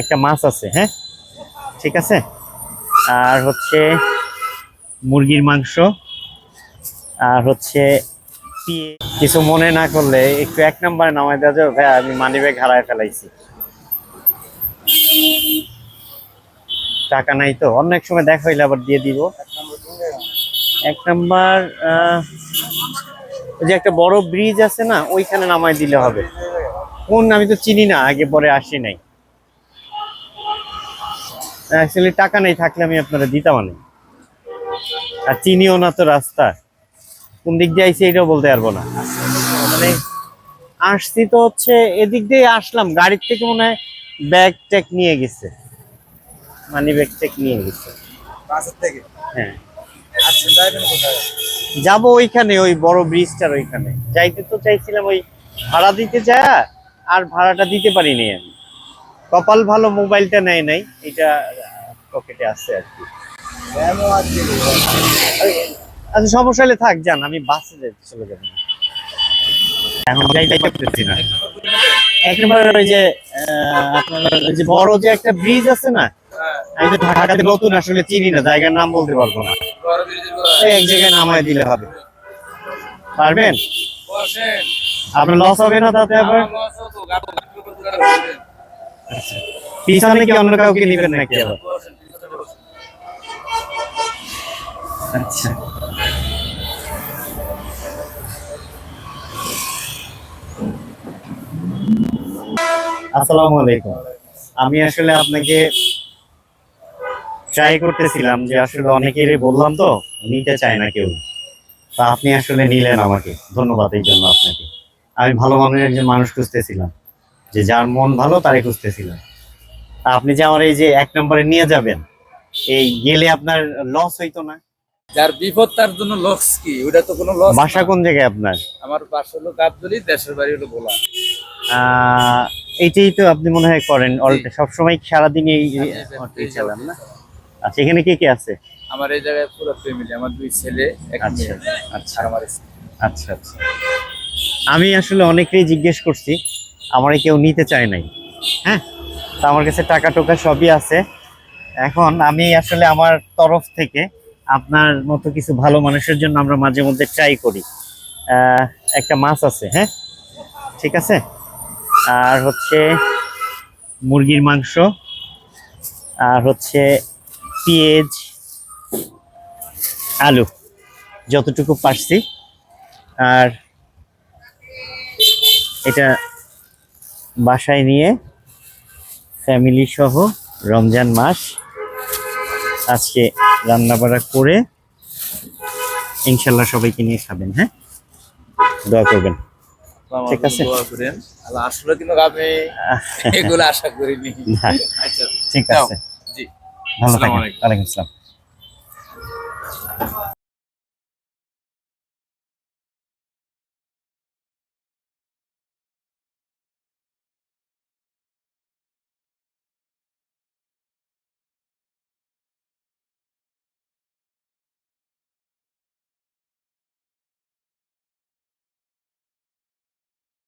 একটা মাছ আছে হ্যাঁ? ঠিক আছে? আর হচ্ছে মুরগির মাংস, আর হচ্ছে কিছু মনে না করলে একটু এক নম্বরে নামাই দেওয়া যাবে, ভাই, আমি মানি ব্যাগ হারায় ফেলাইছি। টাকা নাই তো, অনেক সময় দেখা হইলে আবার দিয়ে দিব। এক নাম্বার ওই যে একটা বড় ব্রিজ আছে না, ওইখানে নামাই দিলে হবে। কোন আমি তো চিনি না, আগে পরে আসি নাই। অ্যাকচুয়ালি টাকা নেই থাকলে আমি আপনারা দিতাম না। আর চিনিও না তো রাস্তা। কোন দিক দিয়ে আইসি এটাও বলতে পারব না। মানে আসছি তো হচ্ছে এদিক দিয়ে আসলাম। গাড়ির থেকে মনে হয় ব্যাগ ট্যাগ নিয়ে গেছে। মানি ব্যাগ ট্যাগ নিয়ে গেছে। থেকে? হ্যাঁ। আচ্ছা যাব ওইখানে ওই বড় ব্রিজটার ওইখানে। যাইতে তো চাইছিলাম ওই ভাড়া দিতে যায় আর ভাড়াটা দিতে পারিনি আমি। কপাল ভালো মোবাইলটা নেয় নাই। এটা পকেটে আছে আর কি। আচ্ছা সমস্যা হলে থাক যান আমি বাসে যেতে চলে যাব। এখন যাইতে পারতেছি না। এক ওই যে আপনার যে বড় যে একটা ব্রিজ আছে না আমি তো ঢাকাতে নতুন আসলে চিনি না জায়গার নাম বলতে পারব না। এক জায়গায় নামায় দিলে হবে। পারবেন? আপনার লস হবে না তাতে আবার? পিছনে কি অন্য কাউকে নিবেন নাকি আবার? আচ্ছা। আসসালামু আলাইকুম। আমি আসলে আপনাকে ট্রাই করতেছিলাম যে আসলে অনেকেরই বললাম তো, নিতে চায় না কেউ। তা আপনি আসলে নিলেন আমাকে। ধন্যবাদ এই জন্য আপনাকে। আমি ভালো মনের একজন মানুষ খুঁজতেছিলাম, যে যার মন ভালো তারে খুঁজতেছিলাম। আপনি যে আমার এই যে এক নম্বরে নিয়ে যাবেন, এই গেলে আপনার লস হইতো না। যার বিপদ তার জন্য লস কি? ওটা তো কোনো লস বাসা কোন জায়গায় আপনার? আমার বাসা হলো গাবদলি দেশের বাড়ি হলো আহ, এইটাই তো আপনি মনে হয় করেন সবসময় সারাদিন এই এই অটোই চালান না? আচ্ছা এখানে কে কে আছে? আমার এই জায়গায় পুরো ফ্যামিলি আমার দুই ছেলে এক আচ্ছা আচ্ছা। আমার আচ্ছা আচ্ছা। আমি আসলে অনেকেই জিজ্ঞেস করছি আমার কেউ নিতে চায় নাই। হ্যাঁ? তা আমার কাছে টাকা টোকা সবই আছে। এখন আমি আসলে আমার তরফ থেকে আপনার মতো কিছু ভালো মানুষের জন্য আমরা মাঝে মধ্যে ট্রাই করি। একটা মাছ আছে হ্যাঁ? ঠিক আছে? আর হচ্ছে মুরগির মাংস, আর হচ্ছে পেঁয়াজ, আলু, যতটুকু পারছি। আর এটা বাসায় নিয়ে ফ্যামিলি সহ রমজান মাস আজকে রান্না বাড়া করে ইনশাল্লাহ সবাইকে নিয়ে খাবেন হ্যাঁ? দোয়া করবেন। ঠিক আছে। দোয়া করেন। আর আসলে কিন্তু আমি এগুলো আশা করিনি। আচ্ছা। ঠিক আছে। জি। ভালো থাকেন। আলাইকুম। ওয়ালাইকুম আসসালাম।